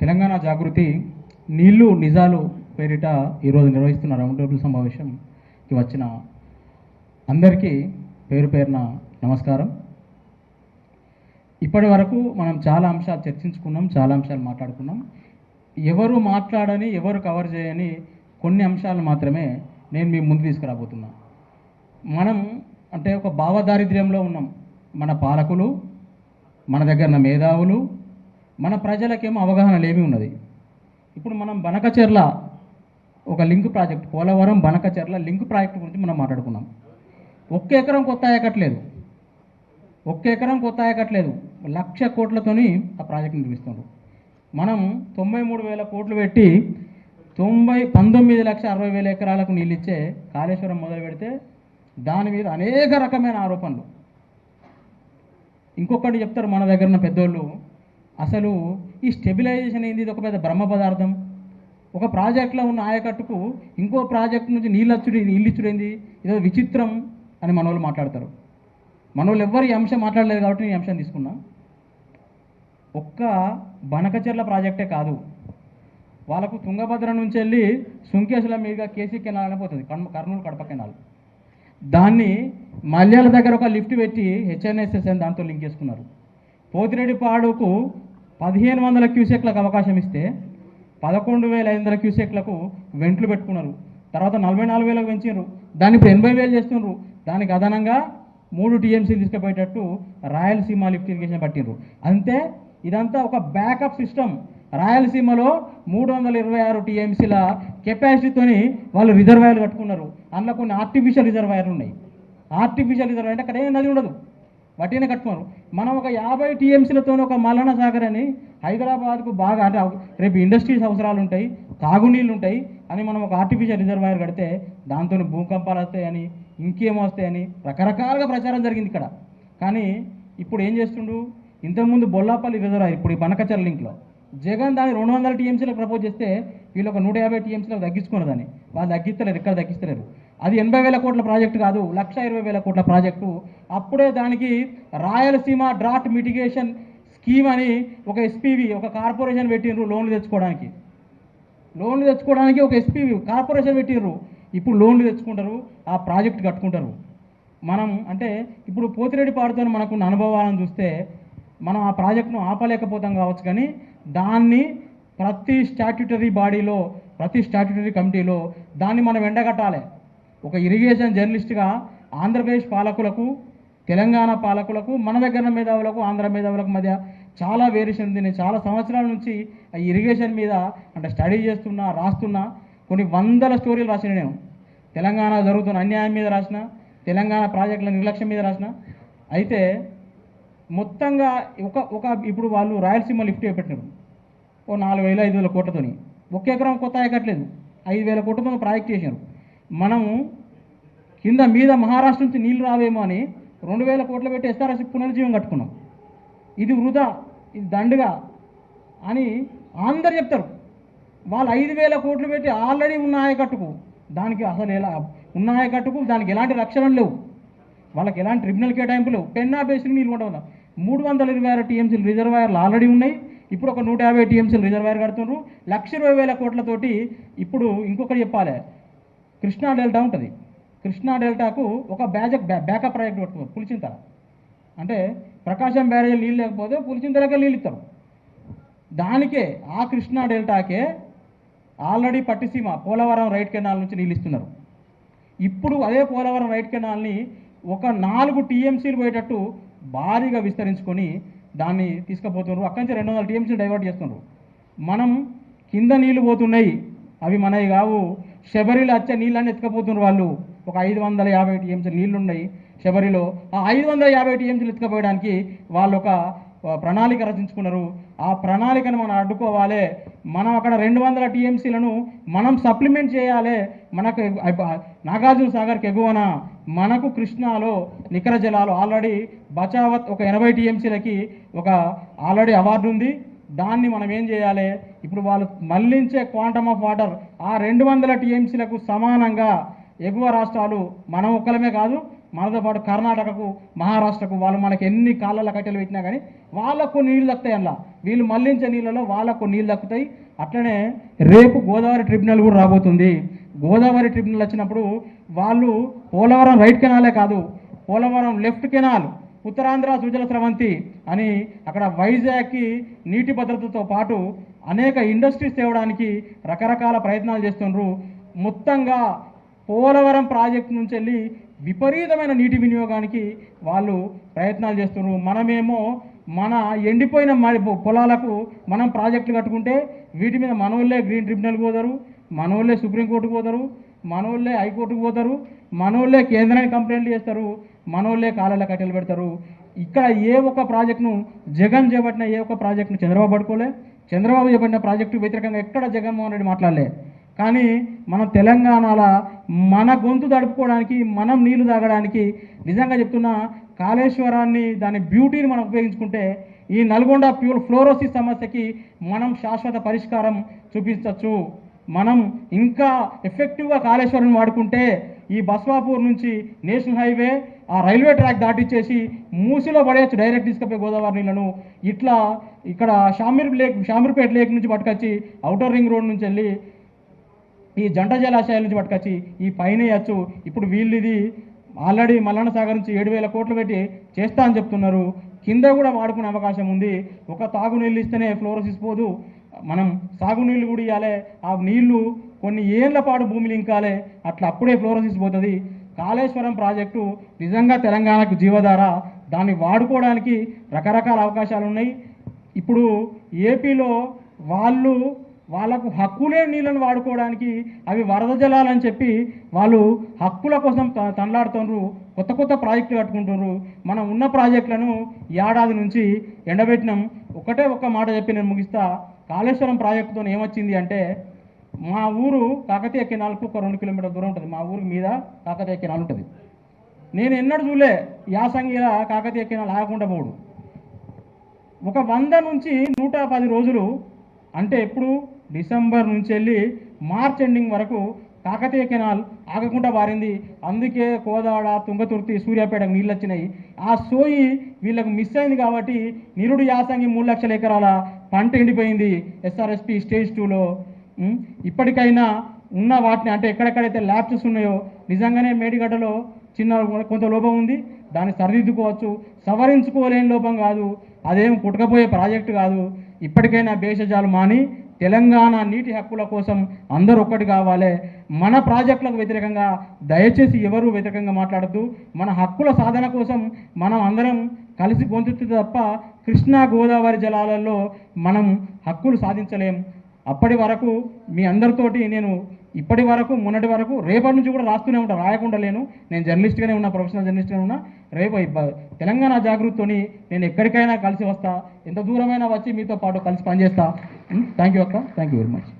తెలంగాణ జాగృతి నీళ్ళు నిజాలు పేరిట ఈరోజు నిర్వహిస్తున్న రౌండ్ టేబుల్ సమావేశంకి వచ్చిన అందరికీ పేరు పేరున నమస్కారం. ఇప్పటి వరకు మనం చాలా అంశాలు చర్చించుకున్నాం చాలా అంశాలు మాట్లాడుకున్నాం. ఎవరు మాట్లాడని ఎవరు కవర్ చేయని కొన్ని అంశాలు మాత్రమే నేను మీ ముందు తీసుకురాబోతున్నా. మనం అంటే ఒక భావదారిద్ర్యంలో ఉన్నాం. మన పాలకులు మన దగ్గర ఉన్న మేధావులు మన ప్రజలకేమో అవగాహన లేమి ఉన్నది. ఇప్పుడు మనం బనకచెర్ల ఒక link project Polavaram Banakacherla link project గురించి మనం మాట్లాడుకున్నాం. ఒక్క ఎకరం కొత్త ఎక్కట్లేదు ఒక్క ఎకరం కొత్త ఎక్కట్లేదు లక్ష కోట్లతోని ఆ ప్రాజెక్ట్ నిర్మిస్తున్నారు మనం తొంభై మూడు వేల కోట్లు పెట్టి తొంభై పంతొమ్మిది లక్ష అరవై వేల ఎకరాలకు నీళ్ళు ఇచ్చే కాళేశ్వరం మొదలు పెడితే దాని మీద అనేక రకమైన ఆరోపణలు. ఇంకొకటి చెప్తారు మన దగ్గర ఉన్న పెద్దోళ్ళు అసలు ఈ స్టెబిలైజేషన్ ఏంది? ఇది ఒక పెద్ద బ్రహ్మ పదార్థం. ఒక ప్రాజెక్ట్లో ఉన్న ఆయకట్టుకు ఇంకో ప్రాజెక్ట్ నుంచి నీళ్ళు వచ్చుడు నీళ్ళు ఏంది ఇదో విచిత్రం అని మనవాళ్ళు మాట్లాడతారు. మన ఎవ్వరు ఈ అంశం మాట్లాడలేదు కాబట్టి నేను ఈ అంశం తీసుకున్నా. ఒక్క బనకచెర్ల ప్రాజెక్టే కాదు. వాళ్ళకు తుంగభద్ర నుంచి వెళ్ళి సుంకేసుల మీదుగా కేసీ కెనాల్ అని పోతుంది కర్నూలు కడప కెనాల్. దాన్ని మల్యాల దగ్గర ఒక లిఫ్ట్ పెట్టి హెచ్ఎన్ఎస్ఎస్ అని దాంతో లింక్ చేసుకున్నారు. పోతిరెడ్డిపాడుకు పదిహేను వందల క్యూసెక్లకు అవకాశం ఇస్తే పదకొండు వేల ఐదు వందల క్యూసెక్లకు వెంట్లు పెట్టుకున్నారు. తర్వాత నలభై నాలుగు వేలకు పెంచారు దాన్ని ఇప్పుడు ఎనభై వేలు చేస్తున్నారు దానికి అదనంగా మూడు టీఎంసీలు తీసుకుపోయేటట్టు రాయలసీమ లిఫ్ట్ ఇరిగేషన్ పట్టిండ్రు అంతే ఇదంతా ఒక బ్యాకప్ సిస్టమ్. రాయలసీమలో మూడు వందల ఇరవై ఆరు టీఎంసీల కెపాసిటీతోని వాళ్ళు రిజర్వాయర్లు కట్టుకున్నారు. అందులో కొన్ని ఆర్టిఫిషియల్ రిజర్వాయర్లు ఉన్నాయి. ఆర్టిఫిషియల్ రిజర్వాయర్ అంటే అక్కడ ఏం నది ఉండదు. వట్టినే కట్టుకున్నారు మనం ఒక యాభై టీఎంసీలతో ఒక మల్లన సాగర్ అని హైదరాబాద్కు బాగా అంటే రేపు ఇండస్ట్రీస్ అవసరాలు ఉంటాయి తాగునీళ్ళు ఉంటాయి అని మనం ఒక ఆర్టిఫిషియల్ రిజర్వాయర్ కడితే దాంతో భూకంపాలు వస్తాయని ఇంకేం వస్తాయని రకరకాలుగా ప్రచారం జరిగింది ఇక్కడ. కానీ ఇప్పుడు ఏం చేస్తుండు? ఇంతకుముందు బొల్లాపల్లి రిజర్వాయర్ ఇప్పుడు ఈ బనకచర్ లింక్లో జగన్ దాన్ని రెండు వందల టీఎంసీలకు ప్రపోజ్ చేస్తే వీళ్ళు ఒక నూట యాభై టీఎంసీలకు తగ్గించుకున్నదాన్ని. వాళ్ళు తగ్గిస్తలేరు ఇక్కడ తగ్గిస్తలేరు? అది ఎనభై వేల కోట్ల ప్రాజెక్టు కాదు లక్ష ఇరవై వేల కోట్ల ప్రాజెక్టు. అప్పుడే దానికి రాయలసీమ డ్రాట్ మిటిగేషన్ స్కీమ్ అని ఒక ఎస్పీవి ఒక కార్పొరేషన్ పెట్టిండ్రు లోన్లు తెచ్చుకోవడానికి. లోన్లు తెచ్చుకోవడానికి ఒక ఎస్పీవి కార్పొరేషన్ పెట్టినరు ఇప్పుడు లోన్లు తెచ్చుకుంటారు ఆ ప్రాజెక్ట్ కట్టుకుంటారు. మనం అంటే ఇప్పుడు పోతిరెడ్డి పాడుతో మనకున్న అనుభవాలను చూస్తే మనం ఆ ప్రాజెక్టును ఆపలేకపోతాం కావచ్చు కానీ దాన్ని ప్రతి స్టాట్యుటరీ బాడీలో ప్రతి స్టాట్యుటరీ కమిటీలో దాన్ని మనం ఎండగట్టాలి. ఒక ఇరిగేషన్ జర్నలిస్ట్గా ఆంధ్రప్రదేశ్ పాలకులకు తెలంగాణ పాలకులకు మన దగ్గర మేధావులకు ఆంధ్ర మేధావులకు మధ్య చాలా వేరియేషన్ ఉంది. నేను చాలా సంవత్సరాల నుంచి ఆ ఇరిగేషన్ మీద అంటే స్టడీ చేస్తున్నా రాస్తున్నా. కొన్ని వందల స్టోరీలు రాసిన నేను. తెలంగాణ జరుగుతున్న అన్యాయం మీద రాసిన తెలంగాణ ప్రాజెక్టుల నిర్లక్ష్యం మీద రాసిన. అయితే మొత్తంగా ఒక ఒక ఇప్పుడు వాళ్ళు రాయలసీమ లిఫ్ట్ పెట్టినారు ఓ నాలుగు వేల ఐదు వేల కోట్లతోని. ఒక ఎకరం కొత్త ఎక్కట్లేదు ఐదు వేల కోట్లతో ప్రాజెక్ట్ చేశారు. మనము కింద మీద మహారాష్ట్ర నుంచి నీళ్ళు రావేమో అని రెండు వేల కోట్లు పెట్టి ఎస్ఆర్ఎస్ పునరుజ్జీవం కట్టుకున్నాం. ఇది వృధా ఇది దండుగా అని అందరు చెప్తారు. వాళ్ళు ఐదు వేల కోట్లు పెట్టి ఆల్రెడీ ఉన్న ఆయకట్టుకు దానికి అసలు ఎలా ఉన్న ఆయకట్టుకు దానికి ఎలాంటి రక్షణ లేవు. వాళ్ళకి ఎలాంటి ట్రిబ్యునల్ కేటాయింపులు పెన్నా బేసిక్ నీళ్ళు ఉండవు మూడు వందల ఇరవై ఆరు టీఎంసీలు రిజర్వాయర్లు ఆల్రెడీ ఉన్నాయి. ఇప్పుడు ఒక నూట యాభై టీఎంసీలు రిజర్వాయర్ కడుతున్నారు. లక్ష ఇరవై వేల కోట్లతోటి ఇప్పుడు ఇంకొకటి చెప్పాలి. కృష్ణా డెల్టా ఉంటుంది. కృష్ణా డెల్టాకు ఒక బ్యాజక్ బ్యాకప్ ప్రాజెక్ట్ పెట్టుకోరు పులిచింతల. అంటే ప్రకాశం బ్యారేజ్ నీళ్ళు లేకపోతే పులిచింతలకే నీళ్ళు ఇస్తారు. దానికే ఆ Krishna డెల్టాకే already Pattiseema Polavaram right canal నుంచి నీళ్ళు ఇస్తున్నారు. ఇప్పుడు అదే పోలవరం రైట్ కెనాల్ని ఒక నాలుగు టీఎంసీలు పోయేటట్టు భారీగా విస్తరించుకొని దాన్ని తీసుకుపోతున్నారు. అక్కడి నుంచి రెండు వందల టీఎంసీలు డైవర్ట్ చేస్తున్నారు. మనం కింద నీళ్ళు పోతున్నాయి. అవి మనవి కావు. శబరిలో వచ్చే నీళ్ళని ఎత్తుకపోతున్నారు వాళ్ళు. ఒక ఐదు వందల యాభై టీఎంసీ నీళ్ళు ఉన్నాయి శబరిలో. ఆ ఐదు వందల యాభై టీఎంసీలు ఎత్తుకపోయడానికి వాళ్ళు ఒక ప్రణాళిక రచించుకున్నారు. ఆ ప్రణాళికను మనం అడ్డుకోవాలి. మనం అక్కడ రెండు వందల టీఎంసీలను మనం సప్లిమెంట్ చేయాలి. మనకు అబ్బ- నాగార్జున సాగర్కి ఎగువన మనకు కృష్ణాలో నికర జలాలు ఆల్రెడీ బచావత్ ఒక ఎనభై టీఎంసీలకి ఒక ఆల్రెడీ అవార్డు ఉంది. దాన్ని మనం ఏం చేయాలి? ఇప్పుడు వాళ్ళు మళ్ళించే క్వాంటమ్ ఆఫ్ వాటర్ ఆ రెండు వందల టీఎంసీలకు సమానంగా ఎగువ రాష్ట్రాలు మనం ఒక్కలమే కాదు మనతో పాటు కర్ణాటకకు మహారాష్ట్రకు వాళ్ళు మనకి ఎన్ని కాళ్ళ కట్టెలు పెట్టినా కానీ వాళ్ళకు నీళ్ళు దక్కుతాయి అలా వీళ్ళు మళ్ళించే నీళ్ళలో వాళ్ళకు నీళ్ళు దక్కుతాయి. అట్లనే రేపు గోదావరి ట్రిబ్యునల్ కూడా రాబోతుంది. గోదావరి ట్రిబ్యునల్ వచ్చినప్పుడు వాళ్ళు పోలవరం రైట్ కెనాలే కాదు పోలవరం లెఫ్ట్ కెనాల్ ఉత్తరాంధ్ర సుజల స్రవంతి అని అక్కడ వైజాగ్కి నీటి భద్రతతో పాటు అనేక ఇండస్ట్రీస్ తేవడానికి రకరకాల ప్రయత్నాలు చేస్తున్నారు మొత్తంగా పోలవరం ప్రాజెక్టు నుంచి వెళ్ళి విపరీతమైన నీటి వినియోగానికి వాళ్ళు ప్రయత్నాలు చేస్తున్నారు మనమేమో మన ఎండిపోయిన పొలాలకు మనం ప్రాజెక్టులు కట్టుకుంటే వీటి మీద మనోళ్ళే గ్రీన్ ట్రిబ్యునల్ పోతారు మనోళ్ళే సుప్రీంకోర్టుకు పోతారు మనోళ్ళే హైకోర్టుకు పోతారు మనోళ్ళే కేంద్రానికి కంప్లైంట్లు చేస్తారు మనోళ్ళే కాలాల కట్టెలు పెడతారు. ఇక్కడ ఏ ఒక్క ప్రాజెక్టును జగన్ చేపట్టిన ఏ ఒక్క ప్రాజెక్టును చంద్రబాబు పడుకోలే చంద్రబాబు చేపట్టిన ప్రాజెక్టు వ్యతిరేకంగా ఎక్కడ జగన్మోహన్ రెడ్డి మాట్లాడలే. కానీ మన తెలంగాణలో మన గొంతు తడుపుకోవడానికి మనం నీళ్ళు తాగడానికి నిజంగా చెప్తున్నా కాళేశ్వరాన్ని దాని బ్యూటీని మనం ఉపయోగించుకుంటే ఈ నల్గొండ ప్యూర్ ఫ్లోరోసిస్ సమస్యకి మనం శాశ్వత పరిష్కారం చూపించవచ్చు మనం ఇంకా ఎఫెక్టివ్గా కాళేశ్వరం వాడుకుంటే ఈ బస్వాపూర్ నుంచి నేషనల్ హైవే ఆ రైల్వే ట్రాక్ దాటిచ్చేసి మూసిలో పడేయచ్చు డైరెక్ట్ తీసుకుపోయి గోదావరి నీళ్ళను. ఇట్లా ఇక్కడ షామీర్ లేక్ షామీర్పేట లేక్ నుంచి పట్టుకొచ్చి అవుటర్ రింగ్ రోడ్ నుంచి వెళ్ళి ఈ జంట జలాశయాల నుంచి పట్టుకొచ్చి ఈ పైన వేయచ్చు. ఇప్పుడు వీళ్ళు ఇది ఆల్రెడీ మల్లన్న సాగర్ నుంచి ఏడు వేల కోట్లు పెట్టి చేస్తా అని చెప్తున్నారు. కింద కూడా వాడుకునే అవకాశం ఉంది. ఒక తాగునీళ్ళు ఇస్తేనే ఫ్లోరోసిస్ పోదు. మనం సాగునీళ్ళు కూడా ఇవ్వాలి ఆ నీళ్ళు కొన్ని ఏళ్ళ పాటు భూమిని ఇంకాలే అట్లా అప్పుడే ఫ్లోరోసిస్ పోతుంది. కాళేశ్వరం ప్రాజెక్టు నిజంగా తెలంగాణకు జీవధార దాన్ని వాడుకోవడానికి రకరకాల అవకాశాలు ఉన్నాయి. ఇప్పుడు ఏపీలో వాళ్ళు వాళ్ళకు హక్కులే నీళ్ళను వాడుకోవడానికి అవి వరద జలాలని చెప్పి వాళ్ళు హక్కుల కోసం త- తనలాడుతున్నారు కొత్త కొత్త ప్రాజెక్టులు కట్టుకుంటున్నారు మనం ఉన్న ప్రాజెక్టులను ఏడాది నుంచి ఎండబెట్టినాం. ఒకటే ఒక్క మాట చెప్పి నేను ముగిస్తా. కాళేశ్వరం ప్రాజెక్టుతో ఏమొచ్చింది అంటే మా ఊరు కాకతీయ కెనాల్కు ఒక రెండు కిలోమీటర్ల దూరం ఉంటుంది. మా ఊరికి మీద కాకతీయ కెనాల్ ఉంటుంది. నేను ఎన్నడూ చూలే యాసంగిలా కాకతీయ కెనాల్ ఆగకుండా పోడు. ఒక వంద నుంచి నూట పది రోజులు అంటే ఎప్పుడు? డిసెంబర్ నుంచి వెళ్ళి మార్చ్ ఎండింగ్ వరకు కాకతీయ కెనాల్ ఆగకుండా మారింది అందుకే కోదాడ తుంగతుర్తి సూర్యాపేటకు నీళ్ళు వచ్చినాయి ఆ సోయి వీళ్ళకు మిస్ అయింది కాబట్టి నిరుడు యాసంగి మూడు లక్షల ఎకరాల పంట ఎండిపోయింది ఎస్ఆర్ఎస్పి స్టేజ్ టూలో. ఇప్పటికైనా ఉన్న వాటిని అంటే ఎక్కడెక్కడైతే ల్యాబ్సెస్ ఉన్నాయో నిజంగానే మేడిగడ్డలో చిన్న కొంత లోపం ఉంది. దాన్ని సరిదిద్దుకోవచ్చు. సవరించుకోలేని లోపం కాదు. అదేం పుట్టకపోయే ప్రాజెక్టు కాదు. ఇప్పటికైనా భేషజాలు మాని తెలంగాణ నీటి హక్కుల కోసం అందరూ ఒక్కటి కావాలి. మన ప్రాజెక్టులకు వ్యతిరేకంగా దయచేసి ఎవరు వ్యతిరేకంగా మాట్లాడద్దు. మన హక్కుల సాధన కోసం మనం అందరం కలిసి పొందుతుంది తప్ప కృష్ణా గోదావరి జలాలలో మనం హక్కులు సాధించలేం. అప్పటి వరకు మీ అందరితోటి నేను ఇప్పటి వరకు మొన్నటి వరకు రేపటి నుంచి కూడా రాస్తూనే ఉంటాను రాయకుండా లేను. నేను జర్నలిస్ట్గానే ఉన్నా ప్రొఫెషనల్ జర్నలిస్ట్గానే ఉన్నా. రేపు తెలంగాణ జాగృతితోని నేను ఎక్కడికైనా కలిసి వస్తా ఎంత దూరమైనా వచ్చి మీతో పాటు కలిసి పనిచేస్తా. థ్యాంక్ యూ అక్క థ్యాంక్ యూ వెరీ మచ్